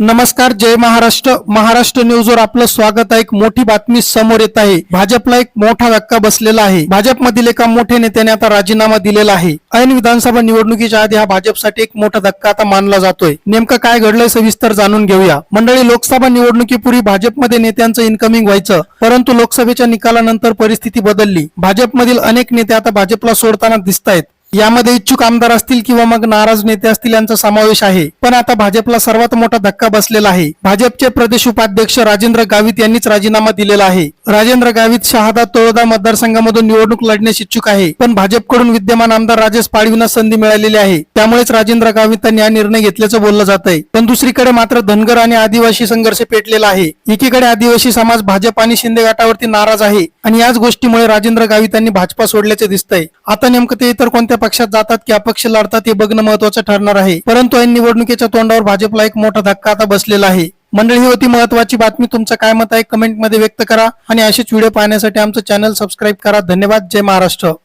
नमस्कार जय महाराष्ट्र. महाराष्ट्र न्यूजवर आपलं स्वागत आहे. एक मोठी बातमी समोर येत आहे. भाजपला एक मोठा धक्का बसलेला आहे. भाजपमधील एका मोठ्या नेत्याने आता राजीनामा दिलेला आहे. ऐन विधानसभा निवडणुकीच्या आधी हा भाजपसाठी एक मोठा धक्का आता मानला जातोय. नेमकं काय घडलंय सविस्तर जाणून घेऊया. मंडळी लोकसभा निवडणुकीपूर्वी भाजपमध्ये नेत्यांचं इन्कमिंग व्हायचं परंतु लोकसभेच्या निकालानंतर परिस्थिती बदलली. भाजपमधील अनेक नेते आता भाजपला सोडताना दिसत आहेत यामध्ये इच्छुक आमदार असतील किंवा मग नाराज नेते असतील यांचा समावेश आहे. पण आता भाजपला सर्वात मोठा धक्का बसलेला आहे. भाजपचे प्रदेश उपाध्यक्ष राजेंद्र गावित यांनीच राजीनामा दिलेला आहे. राजेंद्र गावित शहादा तोळदा मतदारसंघामधून निवडणूक लढण्यास इच्छुक आहे. पण भाजपकडून विद्यमान आमदार राजेश पाडवींना संधी मिळालेली आहे. त्यामुळेच राजेंद्र गावितांनी हा निर्णय घेतल्याचं बोललं जात आहे पण दुसरीकडे मात्र धनगर आणि आदिवासी संघर्ष पेटलेला आहे. एकीकडे आदिवासी समाज भाजप आणि शिंदे गटावरती नाराज आहे. आणि याच गोष्टीमुळे राजेंद्र गावितांनी भाजपा सोडल्याचे दिसतंय. आता नेमकं ते इतर कोणत्या पक्षात जातात की अपक्ष लढतात हे बघणं महत्वाचं ठरणार आहे. परंतु या निवडणुकीच्या तोंडावर भाजपला एक मोठा धक्का आता बसलेला आहे. मंडळी ही होती महत्वाची बातमी. तुमचं काय मत आहे? कमेंटमध्ये व्यक्त करा आणि असेच व्हिडिओ पाहण्यासाठी आमचं चॅनल सबस्क्राईब करा. धन्यवाद. जय महाराष्ट्र.